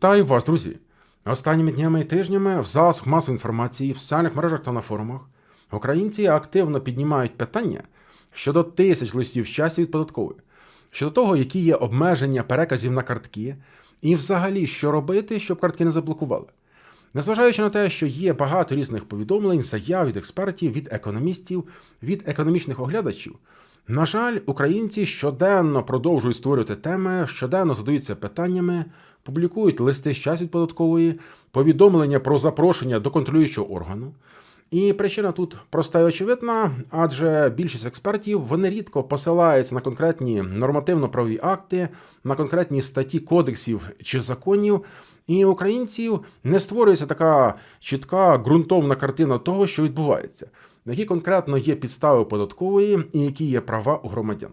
Вітаю вас, друзі! Останніми днями і тижнями в засобах масової інформації, в соціальних мережах та на форумах українці активно піднімають питання щодо тисяч листів часів від податкової, щодо того, які є обмеження переказів на картки, і взагалі, що робити, щоб картки не заблокували. Незважаючи на те, що є багато різних повідомлень, заяв від експертів, від економістів, від економічних оглядачів, на жаль, українці щоденно продовжують створювати теми, щоденно задаються питаннями, публікують листи часів від податкової, повідомлення про запрошення до контролюючого органу. І причина тут проста і очевидна, адже більшість експертів вони рідко посилаються на конкретні нормативно-правові акти, на конкретні статті кодексів чи законів. І українців не створюється така чітка ґрунтовна картина того, що відбувається, які конкретно є підстави податкової і які є права у громадян.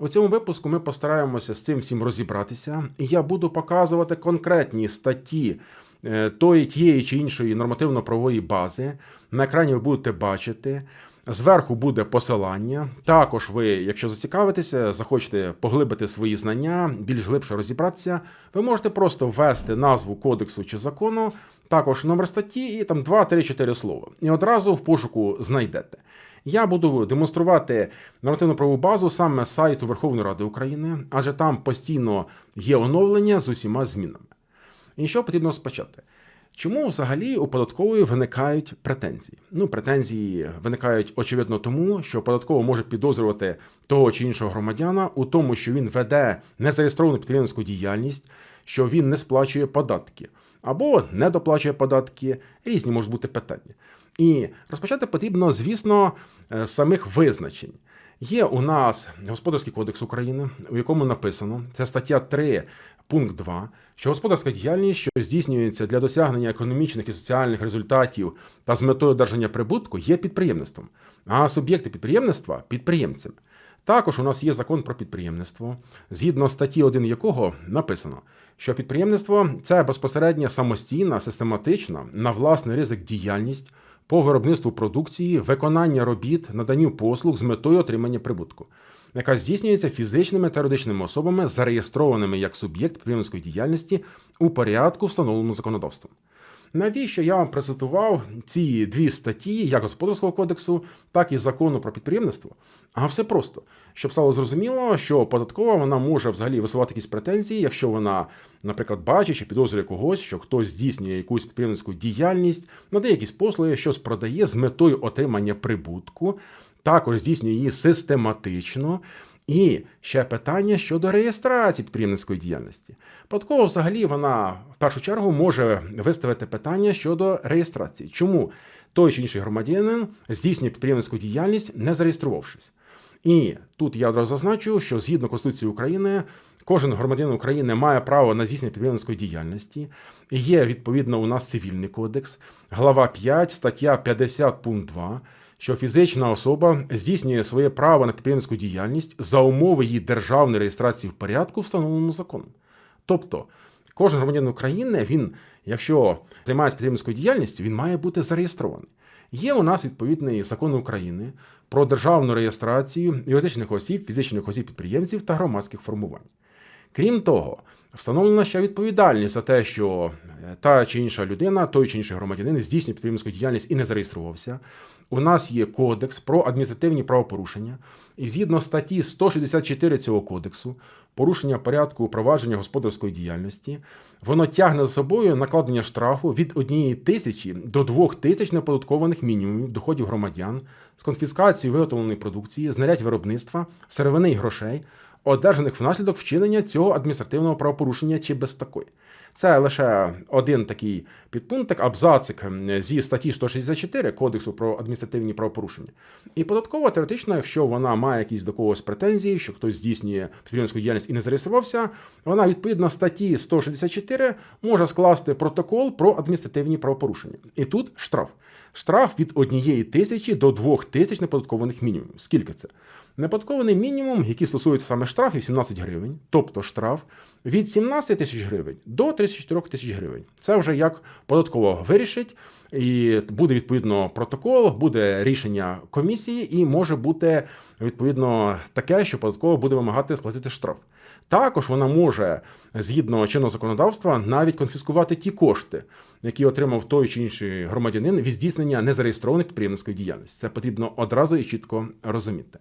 У цьому випуску ми постараємося з цим всім розібратися, і я буду показувати конкретні статті е, тої тієї чи іншої нормативно-правової бази. На екрані ви будете бачити. Зверху буде посилання. Також ви, якщо зацікавитеся, захочете поглибити свої знання, більш глибше розібратися, ви можете просто ввести назву кодексу чи закону, також номер статті і там 2, 3, 4 слова. І одразу в пошуку знайдете. Я буду демонструвати нормативну правову базу саме з сайту Верховної Ради України, адже там постійно є оновлення з усіма змінами. І що потрібно спочати? Чому взагалі у податкової виникають претензії? Ну, претензії виникають очевидно тому, що податково може підозрювати того чи іншого громадяна у тому, що він веде незареєстровану підприємницьку діяльність, що він не сплачує податки або не доплачує податки. Різні можуть бути питання. І розпочати потрібно, звісно, з самих визначень. Є у нас Господарський кодекс України, у якому написано, це стаття 3, пункт 2, що господарська діяльність, що здійснюється для досягнення економічних і соціальних результатів та з метою одержання прибутку, є підприємництвом, а суб'єкти підприємництва підприємцями. Також у нас є закон про підприємництво, згідно статті 1 якого написано, що підприємництво це безпосередня самостійна, систематична, на власний ризик діяльність по виробництву продукції, виконання робіт, наданню послуг з метою отримання прибутку, яка здійснюється фізичними та юридичними особами, зареєстрованими як суб'єкт підприємницької діяльності у порядку, встановленому законодавством. Навіщо я вам презентував ці дві статті, як господарського кодексу, так і закону про підприємництво? А все просто, щоб стало зрозуміло, що податкова вона може взагалі висувати якісь претензії, якщо вона, наприклад, бачить чи підозрює когось, що хтось здійснює якусь підприємницьку діяльність, надає якісь послуги, щось продає з метою отримання прибутку, також здійснює її систематично. І ще питання щодо реєстрації підприємницької діяльності. Податкова взагалі вона в першу чергу може виставити питання щодо реєстрації. Чому той чи інший громадянин здійснює підприємницьку діяльність, не зареєструвавшись? І тут я одразу зазначу, що згідно Конституції України, кожен громадянин України має право на здійснення підприємницької діяльності. Є відповідно у нас цивільний кодекс, глава 5, стаття 50 пункт 2 що фізична особа здійснює своє право на підприємницьку діяльність за умови її державної реєстрації в порядку, встановленому законом. Тобто, кожен громадянин України, він, якщо займається підприємницькою діяльністю, він має бути зареєстрований. Є у нас відповідний закон України про державну реєстрацію юридичних осіб, фізичних осіб підприємців та громадських формувань. Крім того, встановлена ще відповідальність за те, що та чи інша людина, той чи інший громадянин здійснює підприємницьку діяльність і не зареєструвався. У нас є кодекс про адміністративні правопорушення, і згідно статті 164 цього кодексу, порушення порядку провадження господарської діяльності, воно тягне за собою накладення штрафу від 1 тисячі до 2 тисяч неподаткованих мінімумів доходів громадян з конфіскацією виготовленої продукції, знарядь виробництва, сировини і грошей одержаних внаслідок вчинення цього адміністративного правопорушення чи без такої. Це лише один такий підпунктик, абзацик зі статті 164 Кодексу про адміністративні правопорушення. І податкова теоретично, якщо вона має якісь до когось претензії, що хтось здійснює підприємницьку діяльність і не зареєструвався, вона відповідно статті 164 може скласти протокол про адміністративні правопорушення. І тут штраф. Штраф від однієї тисячі до двох тисяч неподаткованих мінімумів. Скільки це? Неподаткований мінімум, який стосується саме штрафів, 17 гривень, тобто штраф від 17 тисяч гривень до 34 тисяч гривень. Це вже як податково вирішить, і буде відповідно протокол, буде рішення комісії, і може бути відповідно таке, що податково буде вимагати сплатити штраф. Також вона може, згідно чинного законодавства, навіть конфіскувати ті кошти, які отримав той чи інший громадянин від здійснення незареєстрованих підприємницької діяльності. Це потрібно одразу і чітко розуміти.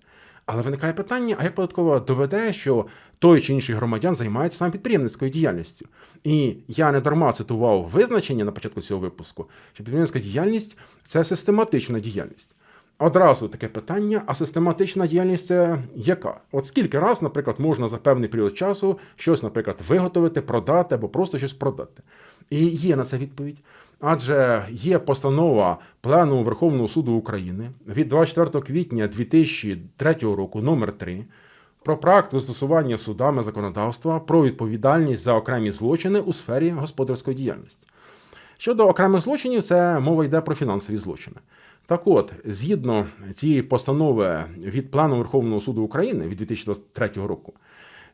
Але виникає питання: а як податкова доведе, що той чи інший громадян займається саме підприємницькою діяльністю? І я не дарма цитував визначення на початку цього випуску, що підприємницька діяльність це систематична діяльність. Одразу таке питання: а систематична діяльність це яка? От скільки раз, наприклад, можна за певний період часу щось, наприклад, виготовити, продати або просто щось продати? І є на це відповідь. Адже є постанова Пленуму Верховного суду України від 24 квітня 2003 року, номер 3 про практику застосування судами законодавства про відповідальність за окремі злочини у сфері господарської діяльності. Щодо окремих злочинів, це мова йде про фінансові злочини. Так от, згідно цієї постанови від плану Верховного суду України від 2023 року,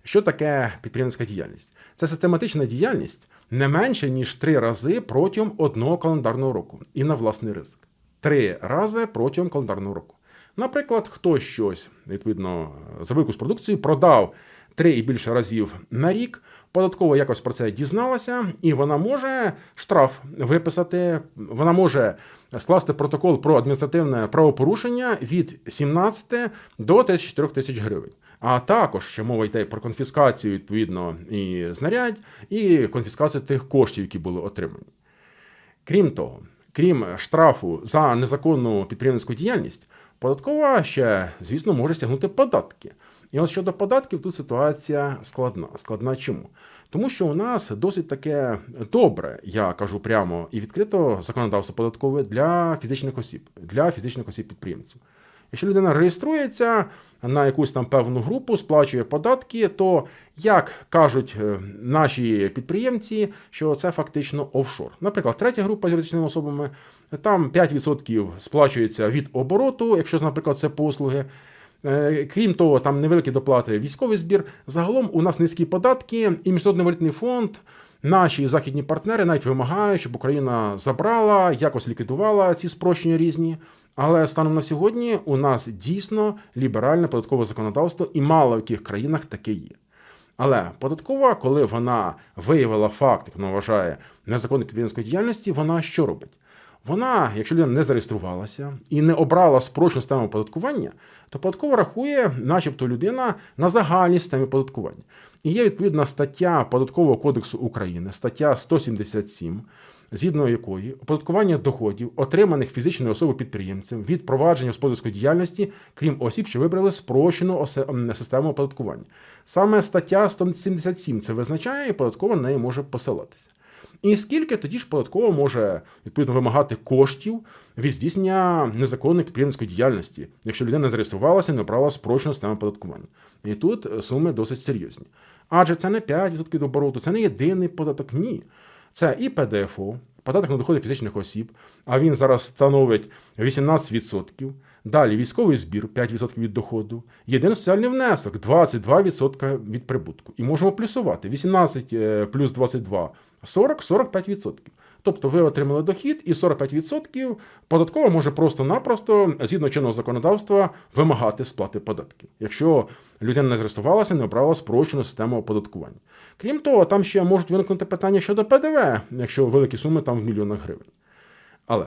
що таке підприємницька діяльність? Це систематична діяльність не менше ніж три рази протягом одного календарного року і на власний ризик. Три рази протягом календарного року. Наприклад, хтось щось відповідно за якусь продукцію продав три і більше разів на рік. Податково якось про це дізналася, і вона може штраф виписати. Вона може скласти протокол про адміністративне правопорушення від 17 до 34 тисяч гривень. А також ще мова йде про конфіскацію відповідно і знарядь, і конфіскацію тих коштів, які були отримані. Крім того, крім штрафу за незаконну підприємницьку діяльність, податкова ще, звісно, може стягнути податки. І от щодо податків, тут ситуація складна. Складна чому? Тому що у нас досить таке добре, я кажу прямо і відкрито законодавство податкове для фізичних осіб, для фізичних осіб підприємців. Якщо людина реєструється на якусь там певну групу, сплачує податки, то як кажуть е, наші підприємці, що це фактично офшор. Наприклад, третя група з юридичними особами, там 5% сплачується від обороту, якщо, наприклад, це послуги. Е, крім того, там невеликі доплати військовий збір. Загалом у нас низькі податки, і міжнародний валютний фонд, наші західні партнери навіть вимагають, щоб Україна забрала, якось ліквідувала ці спрощення різні. Але станом на сьогодні у нас дійсно ліберальне податкове законодавство, і мало в яких країнах таке є. Але податкова, коли вона виявила факт, як вона вважає незаконної підприємської діяльності, вона що робить? Вона, якщо людина не зареєструвалася і не обрала спрощену систему оподаткування, то податкова рахує, начебто, людина на загальній системі оподаткування. І є відповідна стаття Податкового кодексу України, стаття 177, згідно якої оподаткування доходів, отриманих фізичною особою підприємцем від провадження господарської діяльності, крім осіб, що вибрали спрощену систему оподаткування. Саме стаття 177 це визначає, і податкова на неї може посилатися. І скільки тоді ж податково може відповідно вимагати коштів від здійснення незаконної підприємницької діяльності, якщо людина зареєструвалася, не обрала спрощену систему оподаткування. І тут суми досить серйозні. Адже це не 5% від обороту, це не єдиний податок. Ні. Це і ПДФО, податок на доходи фізичних осіб, а він зараз становить 18%. Далі військовий збір 5% від доходу, єдиний соціальний внесок 22% від прибутку. І можемо плюсувати 18 е, плюс 22 40-45%. Тобто ви отримали дохід, і 45% податково може просто-напросто, згідно чинного законодавства, вимагати сплати податків, якщо людина не зреєструвалася, не обрала спрощену систему оподаткування. Крім того, там ще можуть виникнути питання щодо ПДВ, якщо великі суми там в мільйонах гривень. Але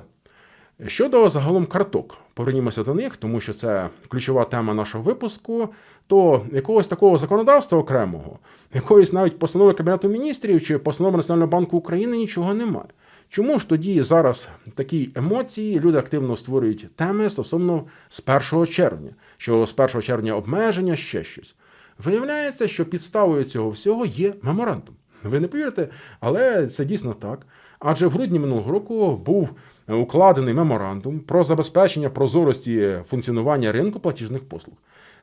Щодо загалом карток, повернімося до них, тому що це ключова тема нашого випуску. То якогось такого законодавства окремого, якоїсь навіть постанови Кабінету міністрів чи постанови Національного банку України нічого немає. Чому ж тоді зараз такі емоції люди активно створюють теми стосовно з 1 червня, що з 1 червня обмеження ще щось? Виявляється, що підставою цього всього є меморандум. Ви не повірите, але це дійсно так. Адже в грудні минулого року був укладений меморандум про забезпечення прозорості функціонування ринку платіжних послуг.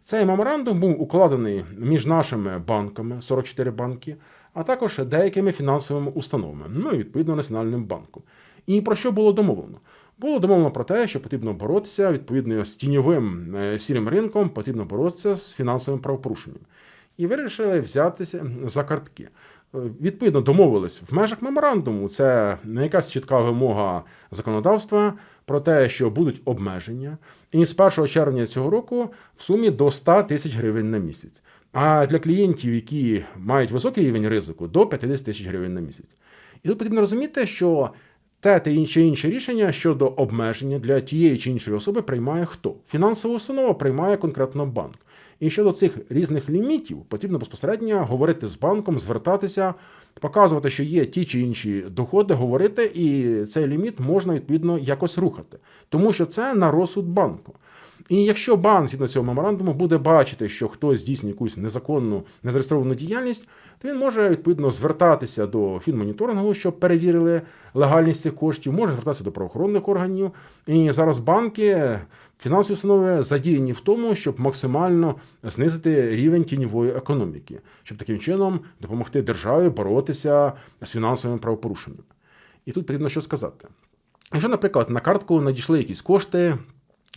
Цей меморандум був укладений між нашими банками, 44 банки, а також деякими фінансовими установами, ну і відповідно Національним банком. І про що було домовлено? Було домовлено про те, що потрібно боротися відповідно з тіньовим е, сірим ринком, потрібно боротися з фінансовим правопорушенням. І вирішили взятися за картки. Відповідно, домовились в межах меморандуму. Це не якась чітка вимога законодавства про те, що будуть обмеження, і з 1 червня цього року в сумі до 100 тисяч гривень на місяць. а для клієнтів, які мають високий рівень ризику, до 50 тисяч гривень на місяць. І тут потрібно розуміти, що те та інше інше рішення щодо обмеження для тієї чи іншої особи приймає хто? Фінансова установа приймає конкретно банк. І щодо цих різних лімітів потрібно безпосередньо говорити з банком, звертатися, показувати, що є ті чи інші доходи, говорити, і цей ліміт можна відповідно якось рухати, тому що це на розсуд банку. І якщо банк згідно цього меморандуму буде бачити, що хтось здійснює якусь незаконну незареєстровану діяльність, то він може відповідно звертатися до фінмоніторингу, щоб перевірили легальність цих коштів, може звертатися до правоохоронних органів. І зараз банки, фінансові установи задіяні в тому, щоб максимально знизити рівень тіньової економіки, щоб таким чином допомогти державі боротися з фінансовими правопорушеннями. І тут потрібно що сказати. Якщо, наприклад, на картку надійшли якісь кошти,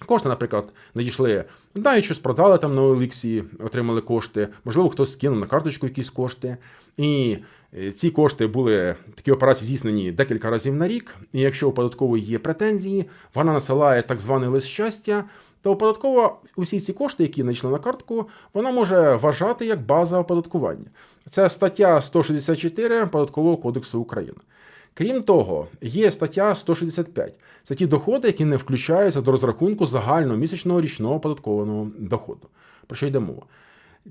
Кошти, наприклад, надійшли, да, щось продали там на Оліксі, отримали кошти, можливо, хтось скинув на карточку якісь кошти. І е, ці кошти були такі операції здійснені декілька разів на рік. І якщо у податкової є претензії, вона насилає так званий лист щастя, то податкова усі ці кошти, які надійшли на картку, вона може вважати як база оподаткування. Це стаття 164 Податкового кодексу України. Крім того, є стаття 165. Це ті доходи, які не включаються до розрахунку загального місячного річного податкованого доходу. Про що йде мова?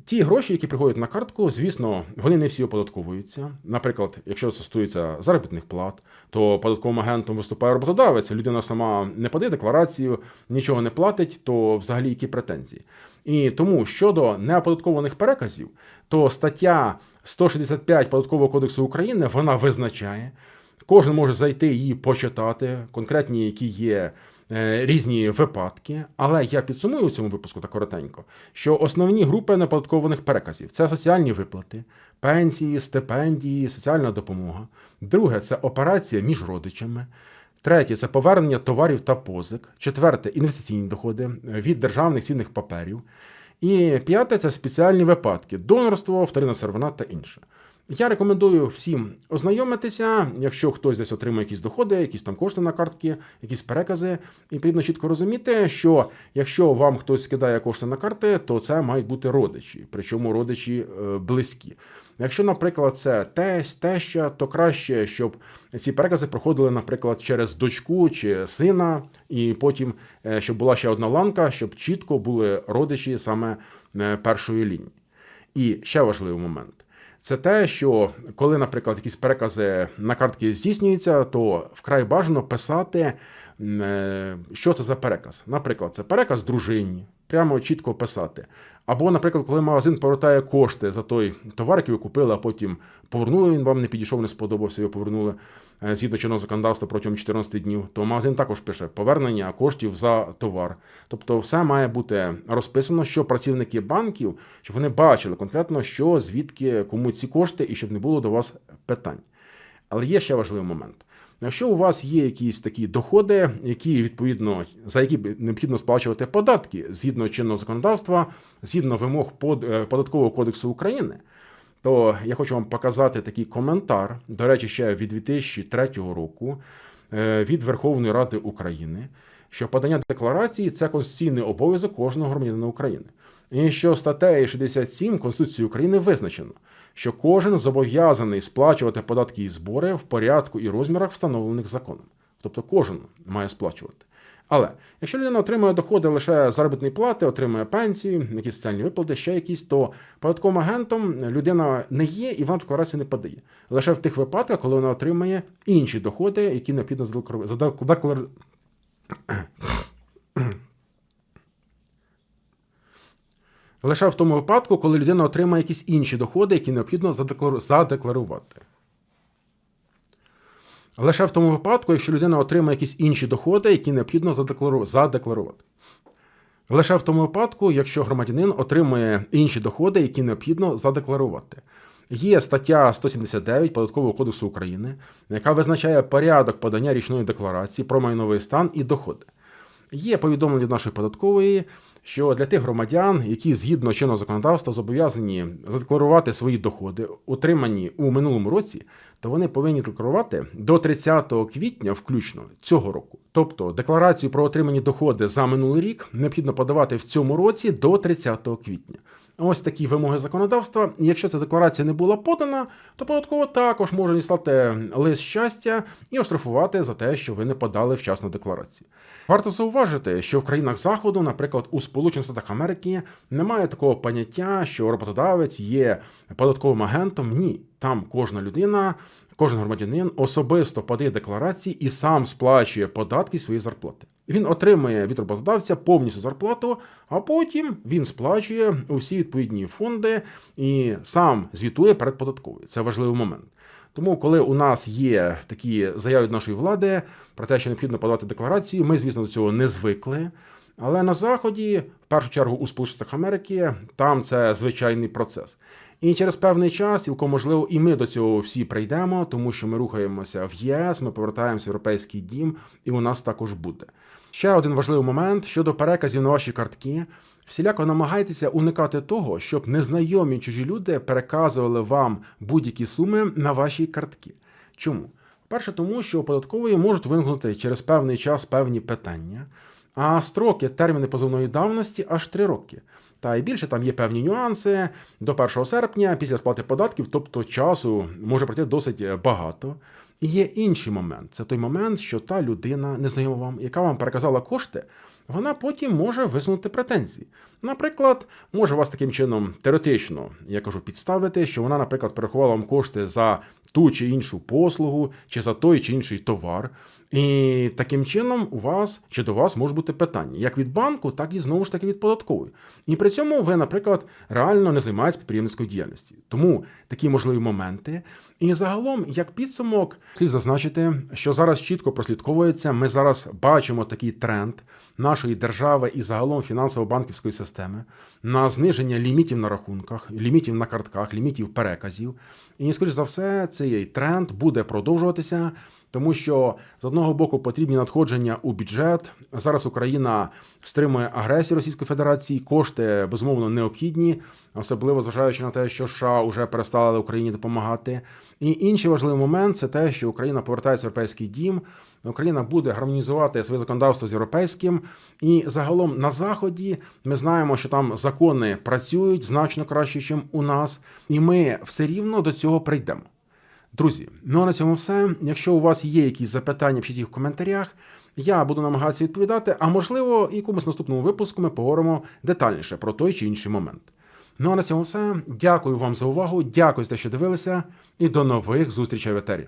Ті гроші, які приходять на картку, звісно, вони не всі оподатковуються. Наприклад, якщо це стосується заробітних плат, то податковим агентом виступає роботодавець, людина сама не подає декларацію, нічого не платить, то взагалі які претензії. І тому щодо неоподаткованих переказів, то стаття 165 податкового кодексу України вона визначає. Кожен може зайти її почитати, конкретні, які є е, різні випадки. Але я підсумую у цьому випуску так коротенько, що основні групи неподаткованих переказів це соціальні виплати, пенсії, стипендії, соціальна допомога. Друге це операція між родичами. Третє це повернення товарів та позик. Четверте інвестиційні доходи від державних цінних паперів. І п'яте це спеціальні випадки: донорство, вторинна сервина та інше. Я рекомендую всім ознайомитися, якщо хтось десь отримує якісь доходи, якісь там кошти на картки, якісь перекази, і потрібно чітко розуміти, що якщо вам хтось скидає кошти на карти, то це мають бути родичі, причому родичі е, близькі. Якщо, наприклад, це тесть, теща, то краще, щоб ці перекази проходили, наприклад, через дочку чи сина, і потім е, щоб була ще одна ланка, щоб чітко були родичі саме е, першої лінії. І ще важливий момент це те, що коли, наприклад, якісь перекази на картки здійснюються, то вкрай бажано писати, е, що це за переказ. Наприклад, це переказ дружині, прямо чітко писати. Або, наприклад, коли магазин повертає кошти за той товар, який ви купили, а потім повернули, він вам не підійшов, не сподобався, його повернули е, згідно чинного законодавства протягом 14 днів, то магазин також пише повернення коштів за товар. Тобто, все має бути розписано, що працівники банків, щоб вони бачили конкретно, що звідки кому ці кошти, і щоб не було до вас питань. Але є ще важливий момент. Якщо у вас є якісь такі доходи, які відповідно за які необхідно сплачувати податки згідно чинного законодавства, згідно вимог е, податкового кодексу України, то я хочу вам показати такий коментар, до речі, ще від 2003 року е, від Верховної Ради України, що подання декларації це конституційний обов'язок кожного громадянина України. І що статтею 67 Конституції України визначено, що кожен зобов'язаний сплачувати податки і збори в порядку і розмірах, встановлених законом. Тобто кожен має сплачувати. Але якщо людина отримує доходи лише заробітної плати, отримує пенсію, якісь соціальні виплати, ще якісь, то податковим агентом людина не є і вона декларацію не подає. Лише в тих випадках, коли вона отримує інші доходи, які необхідно задекларувати. Лише в тому випадку, коли людина отримає якісь інші доходи, які необхідно задекларувати. Лише в тому випадку, якщо людина отримає якісь інші доходи, які необхідно задекларувати. Лише в тому випадку, якщо громадянин отримує інші доходи, які необхідно задекларувати. Є стаття 179 Податкового кодексу України, яка визначає порядок подання річної декларації про майновий стан і доходи. Є повідомлення від нашої податкової, що для тих громадян, які згідно чинного законодавства зобов'язані задекларувати свої доходи, отримані у минулому році, то вони повинні декларувати до 30 квітня, включно цього року. Тобто декларацію про отримані доходи за минулий рік необхідно подавати в цьому році до 30 квітня. Ось такі вимоги законодавства. Якщо ця декларація не була подана, то податково також може діслати лист щастя і оштрафувати за те, що ви не подали вчасно декларацію. Варто зауважити, що в країнах Заходу, наприклад, у Сполучених Штатах Америки, немає такого поняття, що роботодавець є податковим агентом. Ні, там кожна людина, кожен громадянин особисто подає декларації і сам сплачує податки своєї зарплати. Він отримує від роботодавця повністю зарплату, а потім він сплачує усі відповідні фонди і сам звітує перед податковою. Це важливий момент. Тому, коли у нас є такі заяви нашої влади про те, що необхідно подавати декларацію, ми, звісно, до цього не звикли. Але на Заході, в першу чергу у Сполучених Америки, там це звичайний процес. І через певний час, цілком можливо, і ми до цього всі прийдемо, тому що ми рухаємося в ЄС, ми повертаємося в європейський дім, і у нас також буде. Ще один важливий момент щодо переказів на ваші картки. Всіляко намагайтеся уникати того, щоб незнайомі чужі люди переказували вам будь-які суми на ваші картки. Чому? Перше, тому що у податкової можуть виникнути через певний час певні питання, а строки терміни позовної давності аж 3 роки. Та й більше там є певні нюанси до 1 серпня після сплати податків, тобто часу може пройти досить багато. І є інший момент. Це той момент, що та людина, незнайома вам, яка вам переказала кошти, вона потім може висунути претензії. Наприклад, може вас таким чином теоретично, я кажу, підставити, що вона, наприклад, перерахувала вам кошти за ту чи іншу послугу, чи за той чи інший товар. І таким чином у вас чи до вас можуть бути питання як від банку, так і знову ж таки від податкової. І при цьому ви, наприклад, реально не займаєтесь підприємницькою діяльністю. Тому такі можливі моменти. І загалом, як підсумок, слід зазначити, що зараз чітко прослідковується. Ми зараз бачимо такий тренд нашої держави і загалом фінансово-банківської системи на зниження лімітів на рахунках, лімітів на картках, лімітів переказів. І, скоріш за все, цей тренд буде продовжуватися. Тому що з одного боку потрібні надходження у бюджет. Зараз Україна стримує агресію Російської Федерації, кошти безумовно необхідні, особливо зважаючи на те, що США вже перестали Україні допомагати. І інший важливий момент це те, що Україна повертається в європейський дім. Україна буде гармонізувати своє законодавство з європейським, і загалом на заході ми знаємо, що там закони працюють значно краще, ніж у нас, і ми все рівно до цього прийдемо. Друзі, ну а на цьому все. Якщо у вас є якісь запитання, пишіть їх в коментарях. Я буду намагатися відповідати, а можливо, і комусь наступному випуску ми поговоримо детальніше про той чи інший момент. Ну а на цьому все. Дякую вам за увагу, дякую за те, що дивилися, і до нових зустрічей в етері.